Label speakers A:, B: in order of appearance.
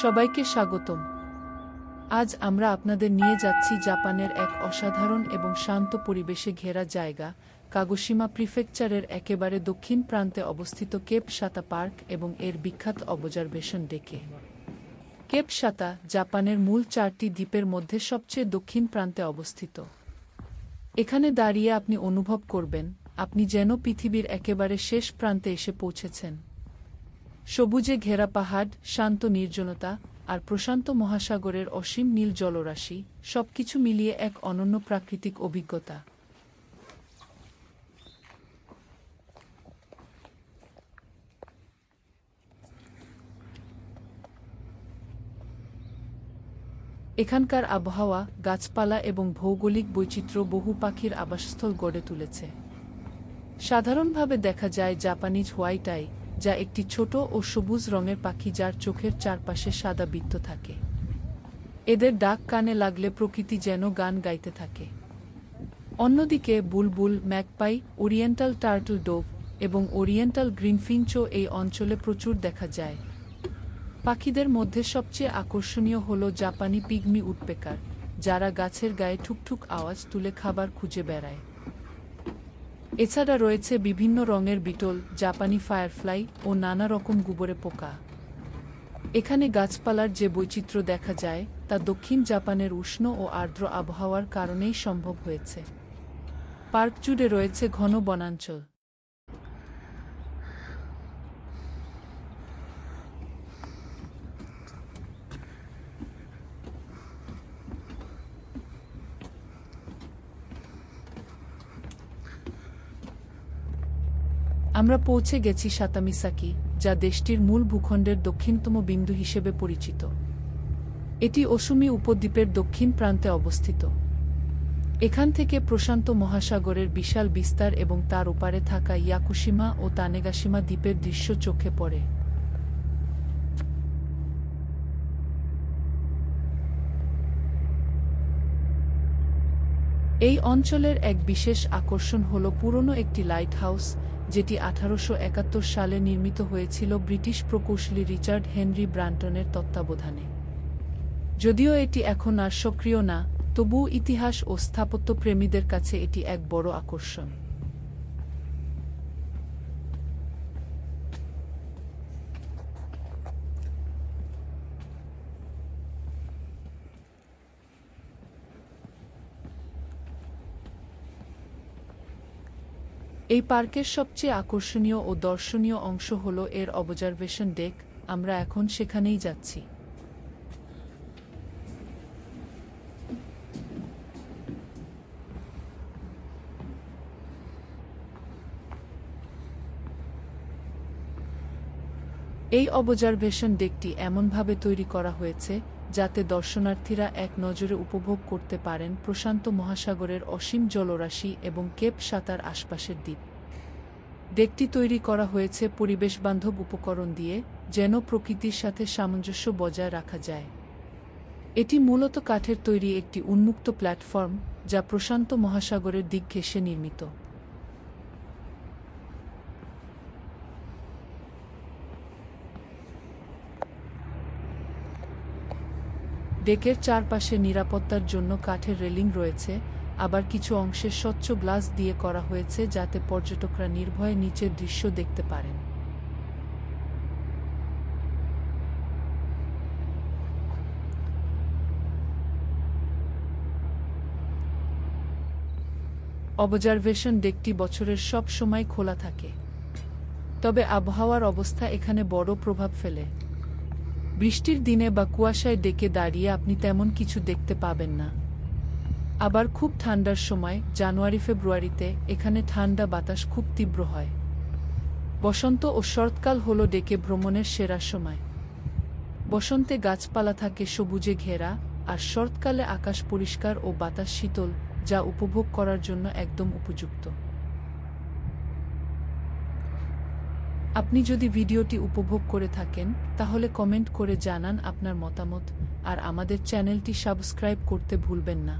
A: সবাইকে স্বাগতম। আজ আমরা আপনাদের নিয়ে যাচ্ছি জাপানের এক অসাধারণ এবং শান্ত পরিবেশে ঘেরা জায়গা, কাগোশিমা প্রিফেকচারের একেবারে দক্ষিণ প্রান্তে অবস্থিত কেপ সাতা পার্ক এবং এর বিখ্যাত অবজারভেশন ডেকে। কেপ সাতা জাপানের মূল চারটি দ্বীপের মধ্যে সবচেয়ে দক্ষিণ প্রান্তে অবস্থিত। এখানে দাঁড়িয়ে আপনি অনুভব করবেন, আপনি যেন পৃথিবীর একেবারে শেষ প্রান্তে এসে পৌঁছেছেন। সবুজে ঘেরা পাহাড়, শান্ত নির্জনতা আর প্রশান্ত মহাসাগরের অসীম নীল জলরাশি সবকিছু মিলিয়ে এক অনন্য প্রাকৃতিক অভিজ্ঞতা। এখানকার আবহাওয়া, গাছপালা এবং ভৌগোলিক বৈচিত্র্য বহু পাখির আবাসস্থল গড়ে তুলেছে। সাধারণভাবে দেখা যায় জাপানিজ হোয়াইট আই যা একটি ছোট ও সবুজ রঙের পাখি যার চোখের চারপাশে সাদা বৃত্ত থাকে। এদের ডাক কানে লাগলে প্রকৃতি যেন গান গাইতে থাকে। অন্যদিকে bulbul magpie oriental turtle dove এবং ওরিয়েন্টাল গ্রিনফিঞ্চও এই অঞ্চলে প্রচুর দেখা যায়। পাখিদের মধ্যে সবচেয়ে আকর্ষণীয় হল জাপানি পিগমি উডপেকার, যারা গাছের গায়ে ঠুকঠুক আওয়াজ তুলে খাবার খুঁজে বেড়ায়। এছাড়া রয়েছে বিভিন্ন রঙের বিটল, জাপানি ফায়ারফ্লাই ও নানা রকম গুবরে পোকা। এখানে গাছপালার যে বৈচিত্র্য দেখা যায়, তা দক্ষিণ জাপানের উষ্ণ ও আর্দ্র আবহাওয়ার কারণেই সম্ভব হয়েছে। পার্ক জুড়ে রয়েছে ঘন বনাঞ্চল। আমরা পৌঁছে গেছি সাতামিসাকি, যা দেশটির মূল ভূখণ্ডের দক্ষিণতম বিন্দু হিসেবে পরিচিত। এটি অসুমি উপদ্বীপের দক্ষিণ প্রান্তে অবস্থিত। এখান থেকে প্রশান্ত মহাসাগরের বিশাল বিস্তার এবং তার ওপারে থাকা ইয়াকুশিমা ও তানেগাসীমা দ্বীপের দৃশ্য চোখে পড়ে। এই অঞ্চলের এক বিশেষ আকর্ষণ হল পুরনো একটি লাইট হাউস যেটি আঠারোশো একাত্তর সালে নির্মিত হয়েছিল ব্রিটিশ প্রকৌশলী রিচার্ড হেনরি ব্রান্টনের তত্ত্বাবধানে। যদিও এটি এখন আর সক্রিয় না, তবুও ইতিহাস ও স্থাপত্য প্রেমীদের কাছে এটি এক বড় আকর্ষণ। এই পার্কের সবচেয়ে আকর্ষণীয় ও দর্শনীয় অংশ হল এর অবজারভেশন ডেক। আমরা এখন সেখানেই যাচ্ছি। এই অবজারভেশন ডেকটি এমনভাবে তৈরি করা হয়েছে যাতে দর্শনার্থীরা এক নজরে উপভোগ করতে পারেন প্রশান্ত মহাসাগরের অসীম জলরাশি এবং কেপ সাতার আশপাশের দ্বীপ। ডেকটি তৈরি করা হয়েছে পরিবেশবান্ধব উপকরণ দিয়ে, যেন প্রকৃতির সাথে সামঞ্জস্য বজায় রাখা যায়। এটি মূলত কাঠের তৈরি একটি উন্মুক্ত প্ল্যাটফর্ম, যা প্রশান্ত মহাসাগরের দিক ঘেঁষে নির্মিত। ডেকের চারপাশে নিরাপত্তার জন্য কাঠের রেলিং রয়েছে, আবার কিছু অংশে স্বচ্ছ গ্লাস দিয়ে করা হয়েছে যাতে পর্যটকরা নির্ভয়ে নিচের দৃশ্য দেখতে পারেন। অবজারভেশন ডেকটি বছরের সব সময় খোলা থাকে। তবে আবহাওয়ার অবস্থা এখানে বড় প্রভাব ফেলে। বৃষ্টির দিনে বা কুয়াশায় ডেকে দাঁড়িয়ে আপনি তেমন কিছু দেখতে পাবেন না। আবার খুব ঠান্ডার সময়, জানুয়ারি, ফেব্রুয়ারিতে, এখানে ঠান্ডা বাতাস খুব তীব্র হয়। বসন্ত ও শরৎকাল হল ডেকে ভ্রমণের সেরা সময়। বসন্তে গাছপালা থাকে সবুজে ঘেরা, আর শরৎকালে আকাশ পরিষ্কার ও বাতাস শীতল, যা উপভোগ করার জন্য একদম উপযুক্ত। আপনি যদি ভিডিওটি উপভোগ করে থাকেন, তাহলে কমেন্ট করে জানান আপনার মতামত, আর আমাদের চ্যানেলটি সাবস্ক্রাইব করতে ভুলবেন না।